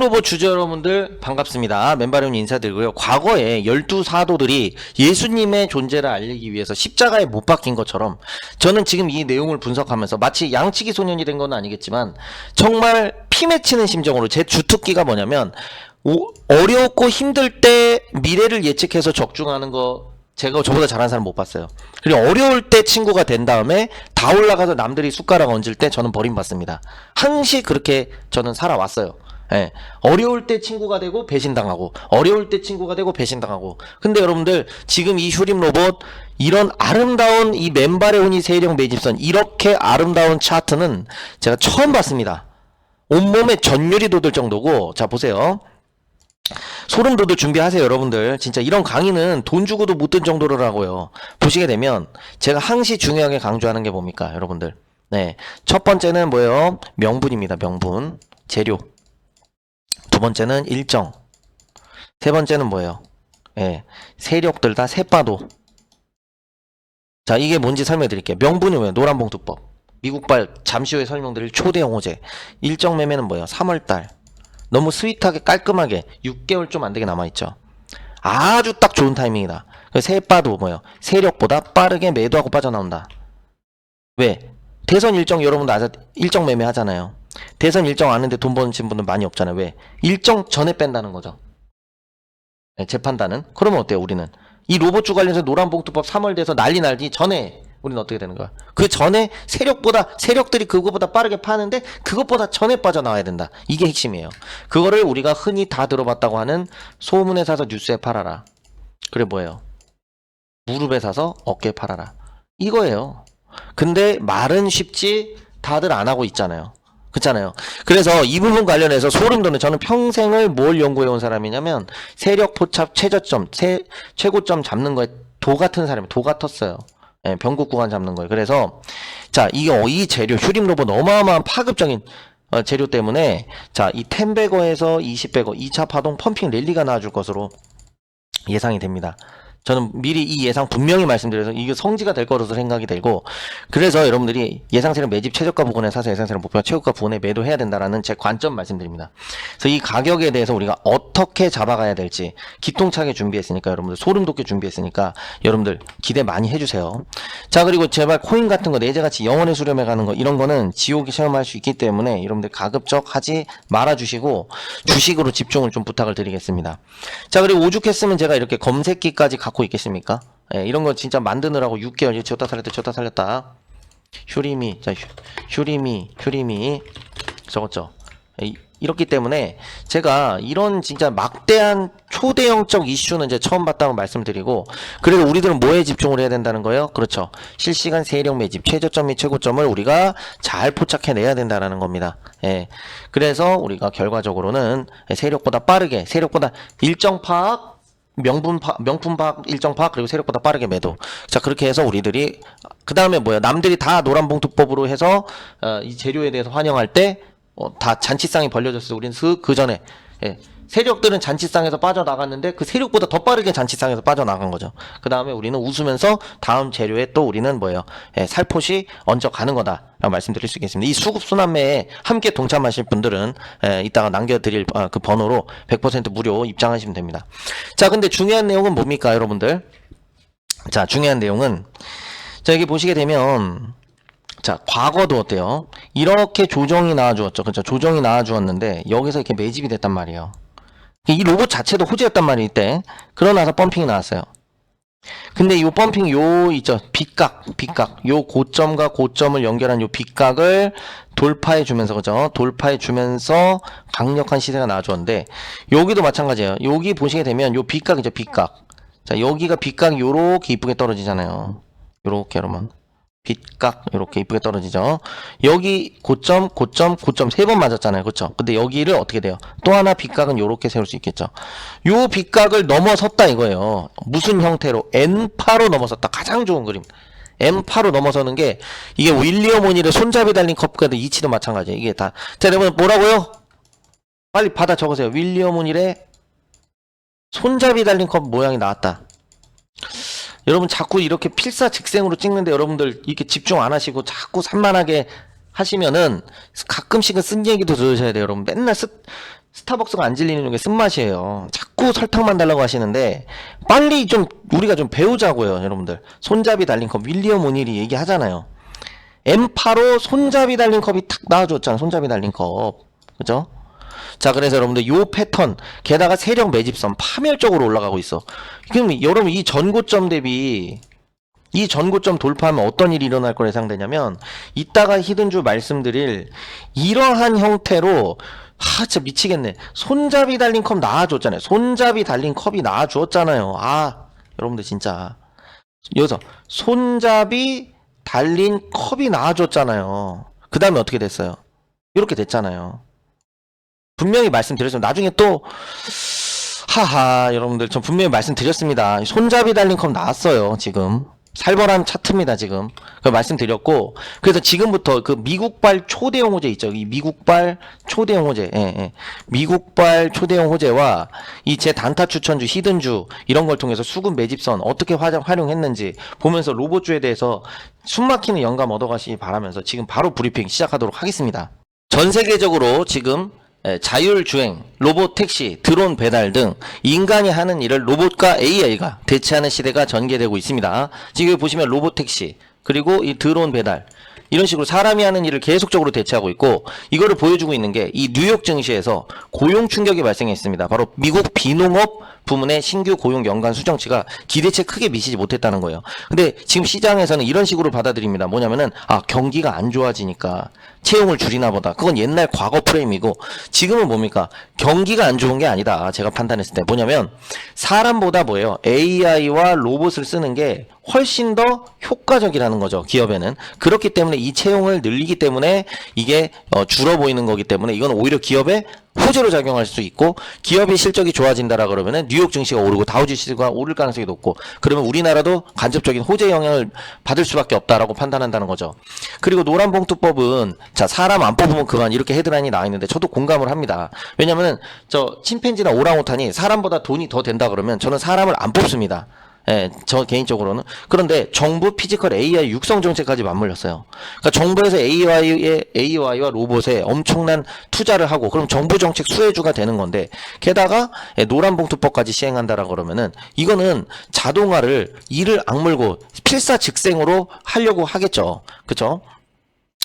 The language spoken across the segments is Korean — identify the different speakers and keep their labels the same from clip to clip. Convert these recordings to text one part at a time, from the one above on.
Speaker 1: 로봇 주주 여러분들 반갑습니다. 맨바름 인사드리고요. 과거에 12사도들이 예수님의 존재를 알리기 위해서 십자가에 못 박힌 것처럼 저는 지금 이 내용을 분석하면서 마치 양치기 소년이 된 건 아니겠지만 정말 피 맺히는 심정으로 제 주특기가 뭐냐면 오- 어렵고 힘들 때 미래를 예측해서 적중하는 거 제가 저보다 잘하는 사람 못 봤어요. 그리고 어려울 때 친구가 된 다음에 다 올라가서 남들이 숟가락 얹을 때 저는 버림받습니다. 항시 그렇게 저는 살아왔어요. 예. 어려울 때 친구가 되고 배신당하고 어려울 때 친구가 되고 배신당하고 근데 여러분들 지금 이 휴림 로봇 이런 아름다운 이 맨발의 운이 세력 매집선 이렇게 아름다운 차트는 제가 처음 봤습니다. 온몸에 전율이 돋을 정도고 자 보세요. 소름 돋을 준비하세요, 여러분들. 진짜 이런 강의는 돈 주고도 못 든 정도로라고요. 보시게 되면 제가 항시 중요하게 강조하는 게 뭡니까, 여러분들? 네. 첫 번째는 뭐예요? 명분입니다, 명분. 재료. 두 번째는 일정. 세 번째는 뭐예요? 예. 세력들 다 세빠도. 자, 이게 뭔지 설명해 드릴게요. 명분이 뭐예요? 노란봉투법. 미국발 잠시 후에 설명드릴 초대형 호재. 일정 매매는 뭐예요? 3월달. 너무 스윗하게 깔끔하게 6개월 좀 안 되게 남아있죠. 아주 딱 좋은 타이밍이다. 그 세빠도 뭐예요? 세력보다 빠르게 매도하고 빠져나온다. 왜? 대선 일정 여러분도 아자 일정 매매 하잖아요. 대선 일정 아는데 돈 버신 분들 많이 없잖아요. 왜? 일정 전에 뺀다는 거죠. 네, 제 판단은. 그러면 어때요, 우리는? 이 로봇주 관련해서 노란봉투법 3월 돼서 난리 날기 전에 우리는 어떻게 되는 거야? 그 전에 세력보다 세력들이 그거보다 빠르게 파는데 그것보다 전에 빠져나와야 된다. 이게 핵심이에요. 그거를 우리가 흔히 다 들어봤다고 하는 소문에 사서 뉴스에 팔아라. 그래 뭐예요? 무릎에 사서 어깨에 팔아라. 이거예요. 근데 말은 쉽지 다들 안 하고 있잖아요. 그렇잖아요. 그래서 이 부분 관련해서 소름 돋는 저는 평생을 뭘 연구해 온 사람이냐면 세력 포착 최저점, 세, 최고점 잡는 거에 도 같은 사람이 도 같았어요. 예, 변국 구간 잡는 거예요. 그래서 자, 이, 이 재료 휴림 로봇 어마어마한 파급적인 어, 재료 때문에 자, 이 10배거에서 20배거 2차 파동 펌핑 랠리가 나와줄 것으로 예상이 됩니다. 저는 미리 이 예상 분명히 말씀드려서 이게 성지가 될 거로서 생각이 되고 그래서 여러분들이 예상세력 매집 최저가 부근에 사서 예상세력 목표가 최고가 부근에 매도해야 된다라는 제 관점 말씀드립니다. 그래서 이 가격에 대해서 우리가 어떻게 잡아가야 될지 기통차게 준비했으니까 여러분들 소름 돋게 준비했으니까 여러분들 기대 많이 해주세요. 자 그리고 제발 코인 같은 거 내재같이 영원의 수렴해 가는 거 이런 거는 지옥이 체험할 수 있기 때문에 여러분들 가급적 하지 말아주시고 주식으로 집중을 좀 부탁을 드리겠습니다. 자 그리고 오죽했으면 제가 이렇게 검색기까지 갖고 있겠습니까? 예, 이런 거 진짜 만드느라고 6개월 쥐었다 살렸다 쥐었다 살렸다 휴리미 자 휴, 휴리미 휴리미 적었죠 이- 이렇기 때문에 제가 이런 진짜 막대한 초대형적 이슈는 이제 처음 봤다고 말씀드리고 그래도 우리들은 뭐에 집중을 해야 된다는 거예요? 그렇죠. 실시간 세력 매집 최저점 및 최고점을 우리가 잘 포착해내야 된다라는 겁니다. 예. 그래서 우리가 결과적으로는 세력보다 빠르게 세력보다 일정 파악 명분 파, 명품 파악, 일정 파악, 그리고 세력보다 빠르게 매도. 자, 그렇게 해서 우리들이, 그 다음에 뭐야, 남들이 다 노란봉투법으로 해서, 어, 이 재료에 대해서 환영할 때, 어, 다 잔치상이 벌려졌어요. 우리는 그, 그 전에, 예. 세력들은 잔치상에서 빠져나갔는데, 그 세력보다 더 빠르게 잔치상에서 빠져나간 거죠. 그 다음에 우리는 웃으면서 다음 재료에 또 우리는 뭐예요, 예, 살포시 얹어 가는 거다. 라고 말씀드릴 수 있겠습니다. 이 수급순환매에 함께 동참하실 분들은, 예, 이따가 남겨드릴 아, 그 번호로 100% 무료 입장하시면 됩니다. 자, 근데 중요한 내용은 뭡니까, 여러분들? 자, 중요한 내용은, 자, 여기 보시게 되면, 자, 과거도 어때요? 이렇게 조정이 나와주었죠. 그죠? 조정이 나와주었는데, 여기서 이렇게 매집이 됐단 말이에요. 이 로봇 자체도 호재였단 말이에요, 이때. 그러고 나서 펌핑이 나왔어요. 근데 요 펌핑 요 있죠. 빗각 빗각. 요 고점과 고점을 연결한 요 빗각을 돌파해 주면서 그죠? 돌파해 주면서 강력한 시세가 나와줬는데 여기도 마찬가지예요. 여기 보시게 되면 요 빗각이죠 빗각. 자 여기가 빗각 요렇게 이쁘게 떨어지잖아요. 요렇게 여러분 빗각 요렇게 이쁘게 떨어지죠? 여기 고점 고점 고점 세 번 맞았잖아요. 그렇죠 근데 여기를 어떻게 돼요? 또 하나 빗각은 요렇게 세울 수 있겠죠? 요 빗각을 넘어섰다 이거예요. 무슨 형태로? N파로 넘어섰다. 가장 좋은 그림. N파로 넘어서는 게 이게 윌리엄 오닐의 손잡이 달린 컵과도 이치도 마찬가지예요. 이게 다 자 여러분 뭐라고요? 빨리 받아 적으세요. 윌리엄 오닐의 손잡이 달린 컵 모양이 나왔다 여러분 자꾸 이렇게 필사즉생으로 찍는데 여러분들 이렇게 집중 안 하시고 자꾸 산만하게 하시면은 가끔씩은 쓴 얘기도 들으셔야 돼요 여러분 맨날 쓰 스타벅스가 안 질리는 게 쓴맛이에요. 자꾸 설탕만 달라고 하시는데 빨리 좀 우리가 좀 배우자고요, 여러분들. 손잡이 달린 컵 윌리엄 오닐이 얘기하잖아요. M8로 손잡이 달린 컵이 탁 나와줬잖아. 손잡이 달린 컵. 그죠? 자, 그래서 여러분들 요 패턴, 게다가 세력 매집선 파멸적으로 올라가고 있어. 그럼 여러분 이 전고점 대비 이 전고점 돌파하면 어떤 일이 일어날 거라 예상되냐면 이따가 히든주 말씀드릴 이러한 형태로 하 진짜 미치겠네. 손잡이 달린 컵 나와줬잖아요. 손잡이 달린 컵이 나와주었잖아요. 아 여러분들 진짜 여기서 손잡이 달린 컵이 나와줬잖아요. 그 다음에 어떻게 됐어요? 이렇게 됐잖아요. 분명히 말씀드렸습니다. 나중에 또 하하 여러분들 전 분명히 말씀드렸습니다. 손잡이 달린 컵 나왔어요 지금 살벌한 차트입니다 지금 그 말씀드렸고 그래서 지금부터 그 미국발 초대형 호재 있죠 이 미국발 초대형 호재 예, 예. 미국발 초대형 호재와 이 제 단타 추천주 히든주 이런 걸 통해서 수급 매집선 어떻게 화, 활용했는지 보면서 로봇주에 대해서 숨막히는 영감 얻어가시기 바라면서 지금 바로 브리핑 시작하도록 하겠습니다 전 세계적으로 지금 예, 자율주행, 로봇 택시, 드론 배달 등 인간이 하는 일을 로봇과 AI가 대체하는 시대가 전개되고 있습니다. 지금 보시면 로봇 택시, 그리고 이 드론 배달, 이런 식으로 사람이 하는 일을 계속적으로 대체하고 있고 이거를 보여주고 있는 게 이 뉴욕 증시에서 고용 충격이 발생했습니다. 바로 미국 비농업 부문의 신규 고용 연간 수정치가 기대치에 크게 미치지 못했다는 거예요. 근데 지금 시장에서는 이런 식으로 받아들입니다. 뭐냐면은 아 경기가 안 좋아지니까 채용을 줄이나 보다. 그건 옛날 과거 프레임이고 지금은 뭡니까? 경기가 안 좋은 게 아니다. 제가 판단했을 때 뭐냐면 사람보다 뭐예요? AI와 로봇을 쓰는 게 훨씬 더 효과적이라는 거죠. 기업에는 그렇기 때문에 이 채용을 늘리기 때문에 이게 어, 줄어 보이는 거기 때문에 이건 오히려 기업에 호재로 작용할 수 있고 기업의 실적이 좋아진다라 그러면은 뉴욕 증시가 오르고 다우지수가 오를 가능성이 높고 그러면 우리나라도 간접적인 호재 영향을 받을 수밖에 없다라고 판단한다는 거죠. 그리고 노란 봉투법은 자 사람 안 뽑으면 그만 이렇게 헤드라인이 나와 있는데 저도 공감을 합니다. 왜냐면은 저 침팬지나 오랑우탄이 사람보다 돈이 더 된다 그러면 저는 사람을 안 뽑습니다. 예, 저 개인적으로는. 그런데 정부 피지컬 AI 육성 정책까지 맞물렸어요. 그러니까 정부에서 AI의, AI와 로봇에 엄청난 투자를 하고, 그럼 정부 정책 수혜주가 되는 건데, 게다가 예, 노란봉투법까지 시행한다라 그러면은, 이거는 자동화를 이를 악물고 필사즉생으로 하려고 하겠죠. 그쵸?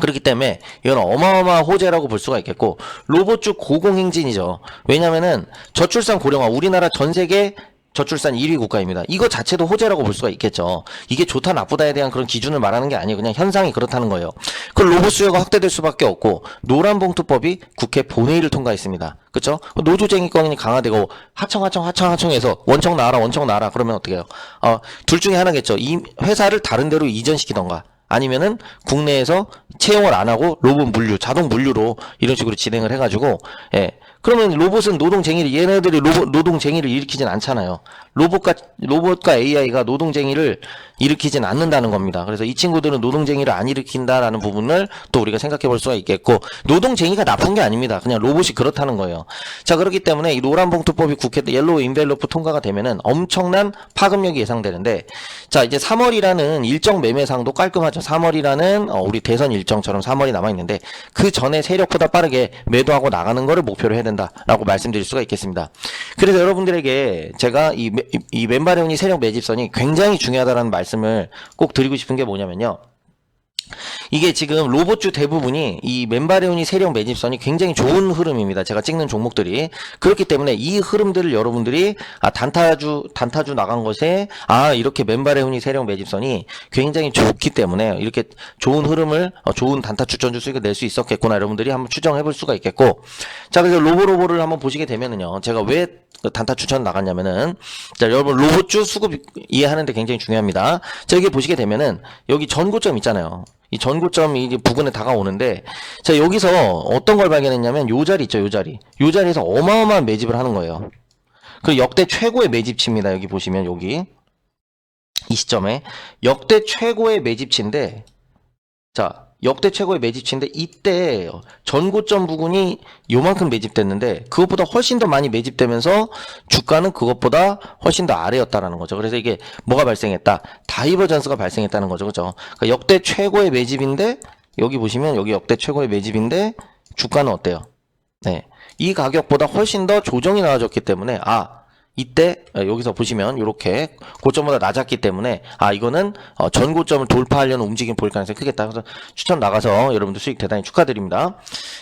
Speaker 1: 그렇기 때문에 이건 어마어마한 호재라고 볼 수가 있겠고 로봇 주 고공행진이죠. 왜냐면은 저출산 고령화 우리나라 전 세계 저출산 1위 국가입니다. 이거 자체도 호재라고 볼 수가 있겠죠. 이게 좋다 나쁘다에 대한 그런 기준을 말하는 게 아니에요. 그냥 현상이 그렇다는 거예요. 그 로봇 수요가 확대될 수밖에 없고 노란봉투법이 국회 본회의를 통과했습니다. 그렇죠? 노조쟁이권이 강화되고 하청 하청 하청 하청해서 원청 나와라 원청 나와라 그러면 어떻게 해요? 어, 둘 중에 하나겠죠. 이 회사를 다른 데로 이전시키던가 아니면은 국내에서 채용을 안 하고 로봇 물류, 자동 물류로 이런 식으로 진행을 해가지고, 예. 그러면 로봇은 노동쟁이를, 얘네들이 로봇, 노동쟁이를 일으키진 않잖아요. 로봇과, 로봇과 AI가 노동쟁이를 일으키진 않는다는 겁니다. 그래서 이 친구들은 노동쟁이를 안 일으킨다라는 부분을 또 우리가 생각해 볼 수가 있겠고, 노동쟁이가 나쁜 게 아닙니다. 그냥 로봇이 그렇다는 거예요. 자, 그렇기 때문에 이 노란 봉투법이 국회 때 옐로우 인벨로프 통과가 되면은 엄청난 파급력이 예상되는데, 자, 이제 3월이라는 일정 매매상도 깔끔하죠. 3월이라는 어, 우리 대선 일정처럼 3월이 남아 있는데 그 전에 세력보다 빠르게 매도하고 나가는 거를 목표로 해야 된다라고 말씀드릴 수가 있겠습니다. 그래서 여러분들에게 제가 이, 매- 이 왼발형이 세력 매집선이 굉장히 중요하다는 말씀을 꼭 드리고 싶은 게 뭐냐면요. 이게 지금 로봇주 대부분이 이 멤바레온이 세력 매집선이 굉장히 좋은 흐름입니다. 제가 찍는 종목들이 그렇기 때문에 이 흐름들을 여러분들이 아 단타주 단타주 나간 것에 아 이렇게 멤바레온이 세력 매집선이 굉장히 좋기 때문에 이렇게 좋은 흐름을 어, 좋은 단타 추천주 수익을 낼 수 있었겠구나 여러분들이 한번 추정해 볼 수가 있겠고 자 그래서 로보로보를 한번 보시게 되면은요 제가 왜그 단타 추천 나갔냐면은 자 여러분 로봇주 수급 이해하는데 굉장히 중요합니다. 자 여기 보시게 되면은 여기 전고점 있잖아요. 이 전고점이 이제 부근에 다가오는데 자 여기서 어떤 걸 발견했냐면 요 자리 있죠 요 자리. 요 자리에서 어마어마한 매집을 하는 거예요. 그 역대 최고의 매집치입니다 여기 보시면 여기. 이 시점에. 역대 최고의 매집치인데 자 역대 최고의 매집치인데 이때 전고점 부근이 요만큼 매집됐는데 그것보다 훨씬 더 많이 매집되면서 주가는 그것보다 훨씬 더 아래였다라는 거죠. 그래서 이게 뭐가 발생했다? 다이버전스가 발생했다는 거죠. 그죠? 그러니까 역대 최고의 매집인데 여기 보시면 여기 역대 최고의 매집인데 주가는 어때요? 네. 이 가격보다 훨씬 더 조정이 나와졌기 때문에 아 이때 어, 여기서 보시면 이렇게 고점보다 낮았기 때문에 아 이거는 어, 전 고점을 돌파하려는 움직임 보일 가능성이 크겠다. 그래서 추천 나가서 여러분들 수익 대단히 축하드립니다.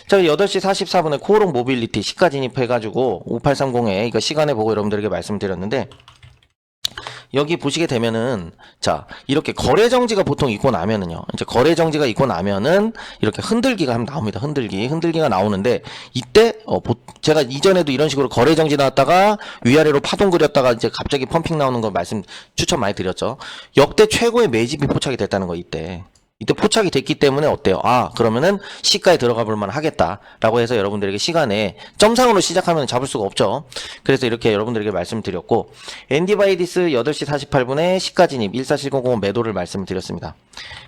Speaker 1: 자 8시 44분에 코오롱 모빌리티 시가 진입해가지고 5830에 이거 시간에 보고 여러분들에게 말씀드렸는데 여기 보시게 되면은 자 이렇게 거래 정지가 보통 있고 나면은요 이제 거래 정지가 있고 나면은 이렇게 흔들기가 나옵니다. 흔들기. 흔들기가 나오는데 이때 어 보- 제가 이전에도 이런 식으로 거래 정지 나왔다가 위아래로 파동 그렸다가 이제 갑자기 펌핑 나오는 거 말씀 추천 많이 드렸죠. 역대 최고의 매집이 포착이 됐다는 거 이때 이때 포착이 됐기 때문에 어때요? 아, 그러면은 시가에 들어가 볼만 하겠다라고 해서 여러분들에게 시간에 점상으로 시작하면 잡을 수가 없죠. 그래서 이렇게 여러분들에게 말씀드렸고 엔디바이디스 8시 48분에 시가 진입 14700 매도를 말씀을 드렸습니다.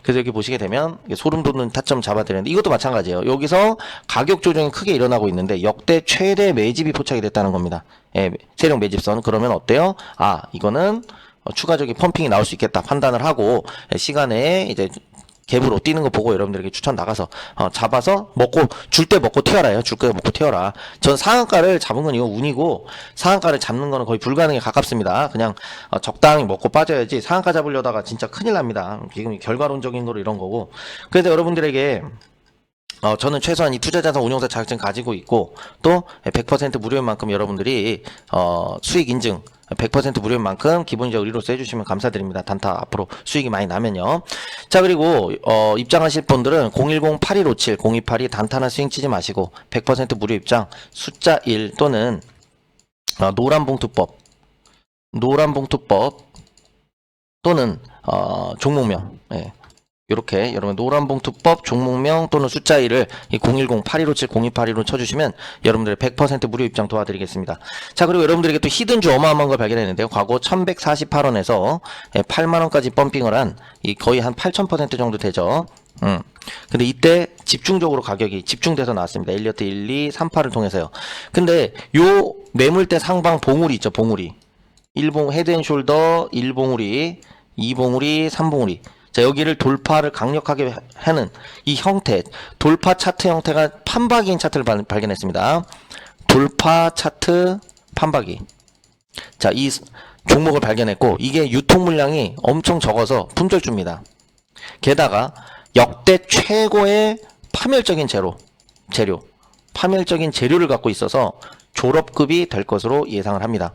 Speaker 1: 그래서 여기 보시게 되면 소름 돋는 타점 잡아드렸는데 이것도 마찬가지예요. 여기서 가격 조정이 크게 일어나고 있는데 역대 최대 매집이 포착이 됐다는 겁니다. 예, 세력 매집선 그러면 어때요? 아, 이거는 어, 추가적인 펌핑이 나올 수 있겠다 판단을 하고 예, 시간에 이제 갭으로 뛰는 거 보고 여러분들에게 추천 나가서 어, 잡아서 먹고 줄 때 먹고 튀어라요. 줄 때 먹고 튀어라. 전 상한가를 잡은 건 이거 운이고 상한가를 잡는 거는 거의 불가능에 가깝습니다. 그냥 어, 적당히 먹고 빠져야지 상한가 잡으려다가 진짜 큰일 납니다. 지금 결과론적인 거로 이런 거고. 그래서 여러분들에게 어, 저는 최소한 이 투자자산 운용사 자격증 가지고 있고 또 100% 무료인 만큼 여러분들이 어, 수익 인증 100% 무료인 만큼 기본적 의료로서 해주시면 감사드립니다. 단타 앞으로 수익이 많이 나면요. 자 그리고 어, 입장하실 분들은 010-8157 0282 단타나 스윙 치지 마시고 100% 무료 입장 숫자 1 또는 어, 노란봉투법 노란봉투법 또는 어, 종목명 예. 이렇게 여러분 노란 봉투법 종목명 또는 숫자 1을 이 010-8157-0282로 쳐주시면 여러분들의 100% 무료 입장 도와드리겠습니다. 자 그리고 여러분들에게 또 히든주 어마어마한 걸 발견했는데요. 과거 1148원에서 8만원까지 펌핑을 한이 거의 한 8000% 정도 되죠. 음. 근데 이때 집중적으로 가격이 집중돼서 나왔습니다. 엘리어트 1, 2, 38을 통해서요. 근데 요 매물대 상방 봉우리 있죠, 봉우리. 1봉 헤드앤숄더 1봉우리, 2봉우리, 3봉우리. 자, 여기를 돌파를 강력하게 하는 이 형태, 돌파 차트 형태가 판박이인 차트를 발, 발견했습니다. 돌파 차트 판박이. 자, 이 스- 종목을 발견했고, 이게 유통 물량이 엄청 적어서 품절주입니다. 게다가 역대 최고의 파멸적인 재료, 재료, 파멸적인 재료를 갖고 있어서 졸업급이 될 것으로 예상을 합니다.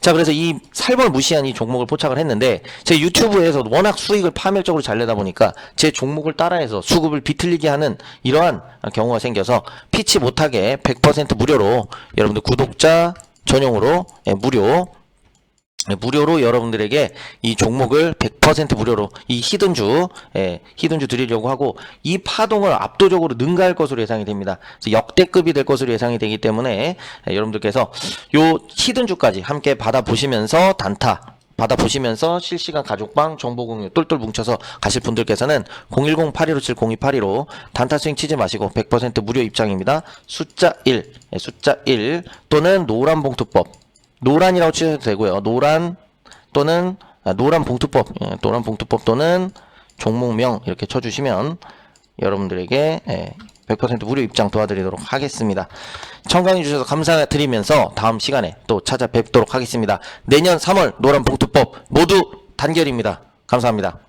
Speaker 1: 자, 그래서 이 살벌 무시한 이 종목을 포착을 했는데 제 유튜브에서 워낙 수익을 파멸적으로 잘 내다 보니까 제 종목을 따라해서 수급을 비틀리게 하는 이러한 경우가 생겨서 피치 못하게 100% 무료로 여러분들 구독자 전용으로 예, 무료 네, 무료로 여러분들에게 이 종목을 100% 무료로 이 히든주 예, 히든주 드리려고 하고 이 파동을 압도적으로 능가할 것으로 예상이 됩니다. 역대급이 될 것으로 예상이 되기 때문에 예, 여러분들께서 요 히든주까지 함께 받아 보시면서 단타 받아 보시면서 실시간 가족방 정보 공유 똘똘 뭉쳐서 가실 분들께서는 010-8157-0282로 단타 스윙 치지 마시고 100% 무료 입장입니다. 숫자 1, 예, 숫자 1 또는 노란 봉투법 노란이라고 치셔도 되고요. 노란 또는 아, 노란 봉투법, 예, 노란 봉투법 또는 종목명 이렇게 쳐주시면 여러분들에게 예, 100% 무료 입장 도와드리도록 하겠습니다. 청강해 주셔서 감사드리면서 다음 시간에 또 찾아뵙도록 하겠습니다. 내년 3월 노란 봉투법 모두 단결입니다. 감사합니다.